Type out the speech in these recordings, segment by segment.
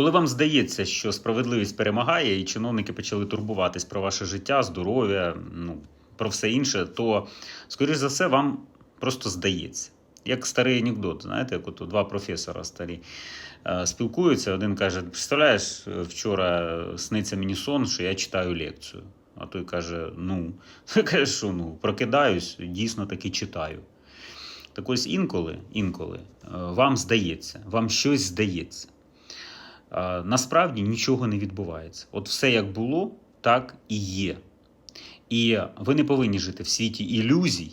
Коли вам здається, що справедливість перемагає, і чиновники почали турбуватись про ваше життя, здоров'я, ну, про все інше, то, скоріш за все, вам просто здається. Як старий анекдот, знаєте, як от два професора старі е, спілкуються. Один каже: Представляєш, вчора сниться мені сон, що я читаю лекцію. А той каже: Ну, каже, що ну, прокидаюсь, дійсно таки читаю. Так ось інколи, інколи е, вам здається, вам щось здається. Насправді нічого не відбувається. От все як було, так і є. І ви не повинні жити в світі ілюзій,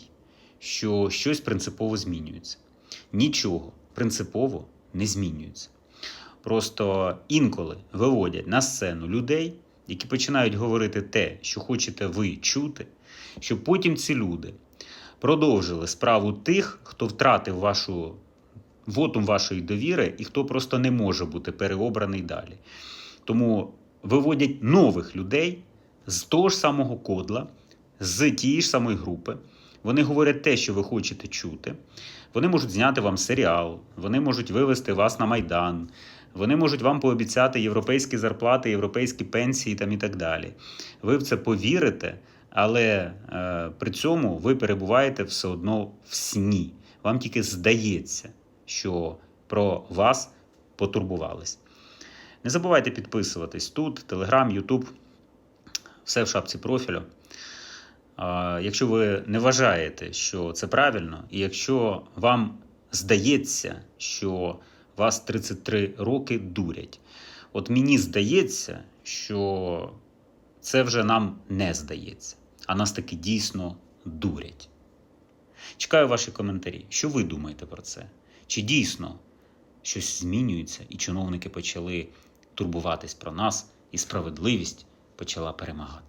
що щось принципово змінюється. Нічого принципово не змінюється. Просто інколи виводять на сцену людей, які починають говорити те, що хочете ви чути, щоб потім ці люди продовжили справу тих, хто втратив вашу вотум вашої довіри і хто просто не може бути переобраний далі. Тому виводять нових людей з того ж самого кодла, з тієї ж самої групи. Вони говорять те, що ви хочете чути. Вони можуть зняти вам серіал, вони можуть вивести вас на майдан, вони можуть вам пообіцяти європейські зарплати, європейські пенсії там і так далі. Ви в це повірите, але е, при цьому ви перебуваєте все одно в сні. Вам тільки здається, що про вас потурбувались. Не забувайте підписуватись тут, Телеграм, Ютуб, все в шапці профілю. Якщо ви не вважаєте, що це правильно, і якщо вам здається, що вас 33 роки дурять, от мені здається, що це вже нам не здається, а нас таки дійсно дурять. Чекаю ваші коментарі. Що ви думаєте про це? Чи дійсно щось змінюється, і чиновники почали турбуватись про нас, і справедливість почала перемагати?